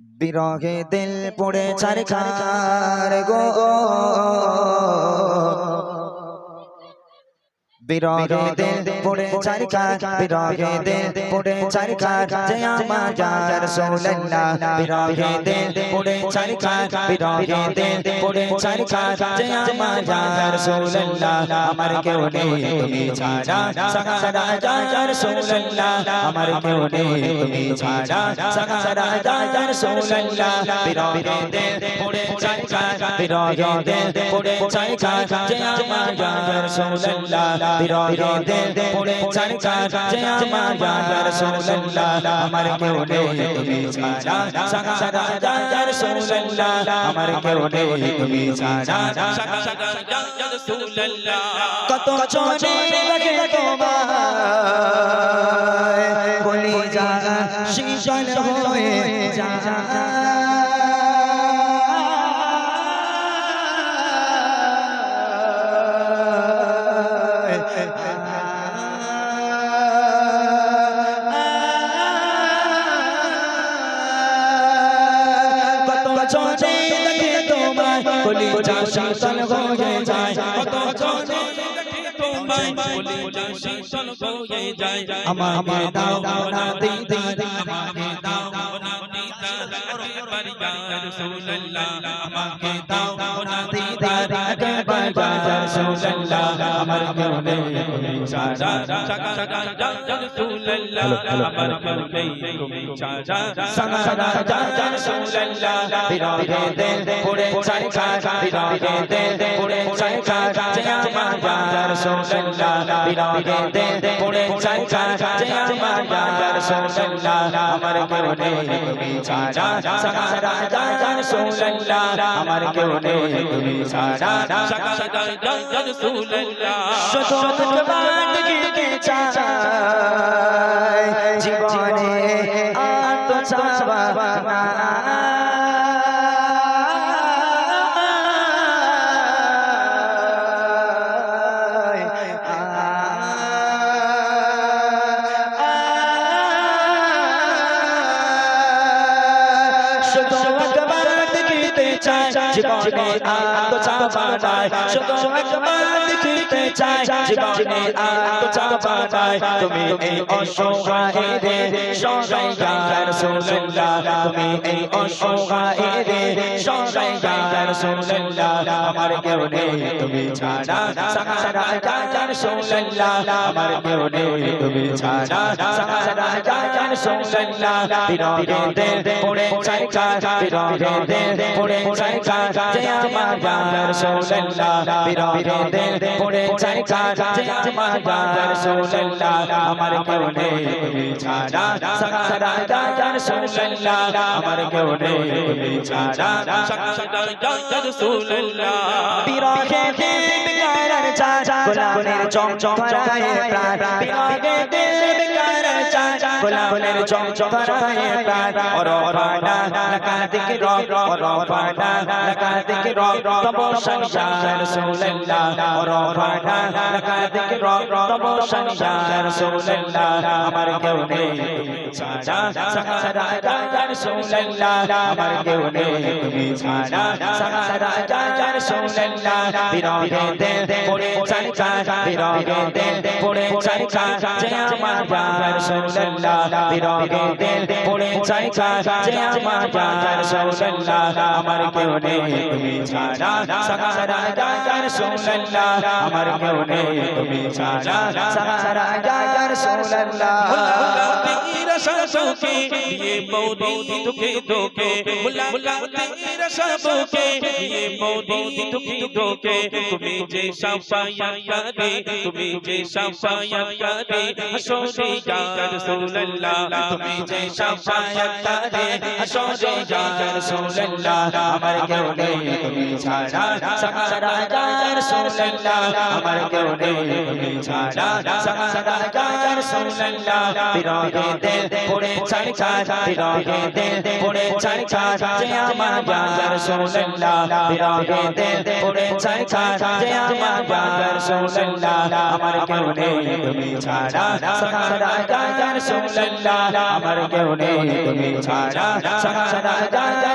বিরহে দিল পড়ে চার খার গো। বিরহে দিল পড়ে চার খার বিরহে পড়ে চার খার যে আমার জান রাসূলুল্লাহ বিরহে দিল পড়ে চার খার বিরহে পড়ে চার খার যে আমার রাসূলুল্লাহ আমার কেউ নেই তুমি ছাড়া সাকা সারা জান রাসূলুল্লাহ আমার কেউ নেই তুমি ছাড়া সারা জান রাসূলুল্লাহ বিরহে দিল পড়ে চার খার বিরহে পড়ে চার খার যে আমার রাসূলুল্লাহ দিল পড়ে চার যে আমার রাসূলুল্লাহ আমার কেউ নেই তুমি ছাড়া সারা জান রাসূলুল্লাহ আমার কেউ নেই তুমি ছাড়া কত চলে লাগে তোমায় বলি যা শীতল হয়ে যা কত চলে লাগে তোমায় বলি যা শীতল হয়ে যায়। কত চলে আমাকে দাও না দিদি আমাকে দাও আমাকে দাও না দিদি একবার বাজা রাসূলুল্লাহ আমার নেই তুমি ছাড়া সারা জান রাসূলুল্লাহ বিরহে দিল পড়ে চাই খায় বিরহে দিল পড়ে চাই খায় যে আমার জান রাসূলুল্লাহ বিরহে দিল পড়ে চাই খায় যে আমার জান রাসূলুল্লাহ আমার কেউ নেই তুমি ছাড়া সারা জান রাসূলুল্লাহ আমার কেউ নেই তুমি ছাড়া শুধু তোমার দিকে চাই জীবনে আর তো না শুধু একবার দেখিতে জীবনে আর তো শুধু একবার দেখিতে চাই জীবনে আর তো তুমি এই অসহায় রে সহায় রাসূলুল্লাহ তুমি এই অসহায় রে সহায় রাসূলুল্লাহ আমার কেউ নেই তুমি ছাড়া সারা রাসূলুল্লাহ আমার কেউ নেই তুমি ছাড়া সারা রাসূলুল্লাহ বিরহে দিল পড়ে চাই কাজ বিরহে দিল পড়ে চাই কাজ আমার রাসূলুল্লাহ বিরহে দিল পড়ে চাই কাজ আমার রাসূলুল্লাহ আমার কেউ নেই ছাড়া সারা রাসূলুল্লাহ আমার কেউ নেই ছাড়া বিরহে দিল বিকারের চাচ গোলাপের চমচম করায় প্রাণ। বিরহে দিল বিকারের চাচ গোলাপের চমচম করায় প্রাণ। ওর পানা লাকাতিক রব ওর পানা লাকাতিক রব তব সংসার রাসূলুল্লাহ ওর পানা লাকাতিক রব তব সংসার রাসূলুল্লাহ আমার কেউ নেই ছাড়া। সারা রাসূলুল্লাহ আমার কেউ নেই, তুমি ছাড়া। সারা রাসূলুল্লাহ বিরহে দিল পড়ে কাজ বিরহে দিল পড়ে কাজ যে আমার দিল পড়ে যে আমার কেউ নেই তুমি ছাড়া সারা রাসূলুল্লাহ আমার কেউ নেই তুমি ছাড়া সারা रसों के ये मोदी दुखी धोखे बुला बुलाते रसों के ये मोदी दुखी धोखे तुम्हें जैसा पाया करे तुम्हें जैसा पाया करे हसोरे या रसूल अल्लाह तुम्हें जैसा पाया करे हसोरे या रसूल अल्लाह हमारे क्यों नहीं तुम्हें छाड़ा सहारा या रसूल अल्लाह हमारे क्यों नहीं तुम्हें छाड़ा सहारा या रसूल अल्लाह फिरोगे दिल পড়ে চাই চাই বিরহে দে পড়ে চাই চাই যে আমার ইয়া রাসূলুল্লাহ বিরহে দে পড়ে চাই চাই যে আমার ইয়া রাসূলুল্লাহ আমার কেউ নেই তুমি ছাড়া সাহারা ইয়া রাসূলুল্লাহ আমার কেউ নেই তুমি ছাড়া সাহারা ইয়া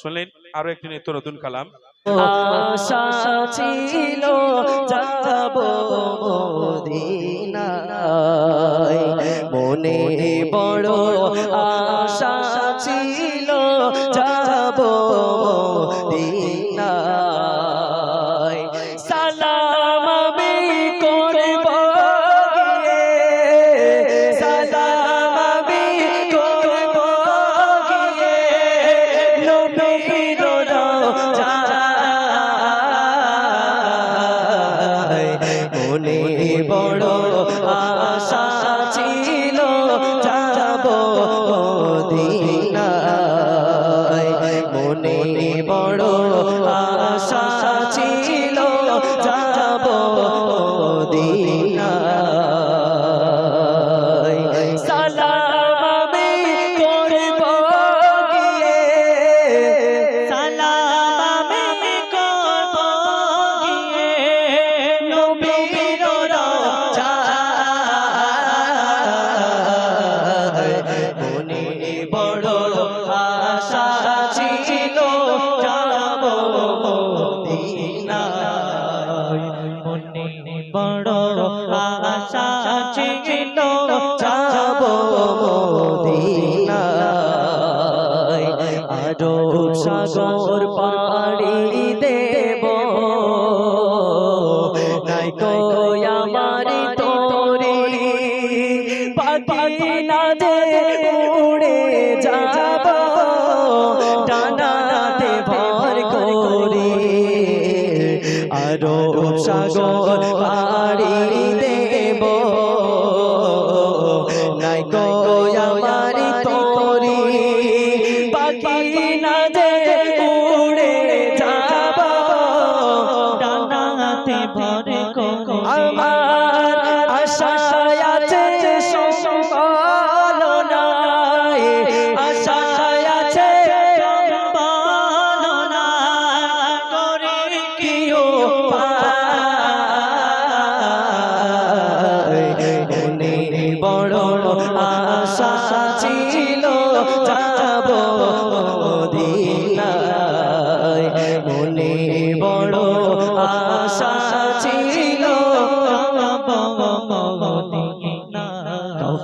শুনলেন আরও একটি নিত্য নতুন কালাম। ছিল মনে বড় আশা ছিল যাব মদিনায়। সাগর পাড়ি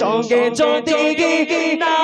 সঙ্গে যদি না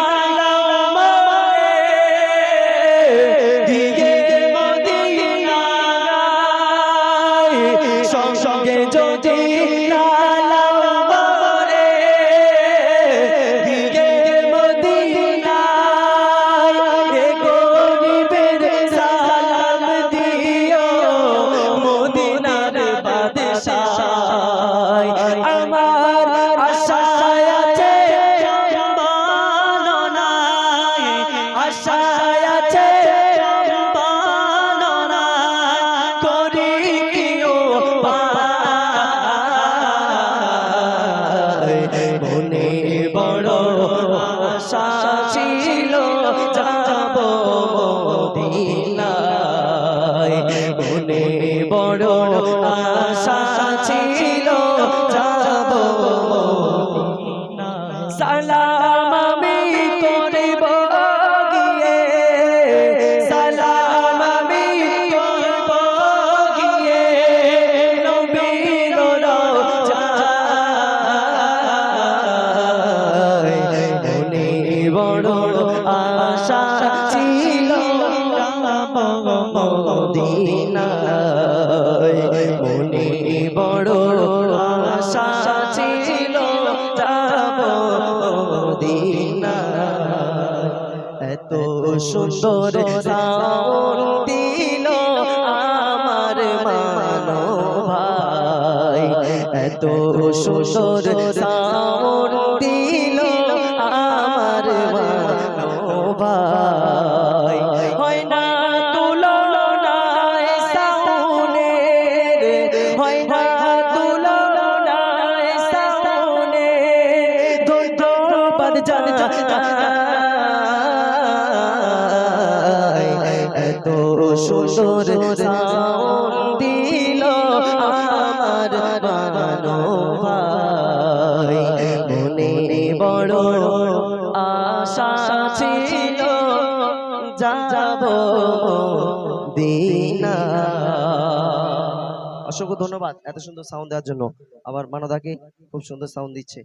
Bodhi. বড় আশা ছিল এত সুন্দর দিল আমার মানো ভাই। এত সুন্দর সাউন সাউন দিল আমার মানো ভাই মনে বড় আশা ছিল যাব দিনা। অসংখ্য ধন্যবাদ এত সুন্দর সাউন্ড দেওয়ার জন্য। আবার মানদাকে খুব সুন্দর সাউন্ড দিচ্ছে।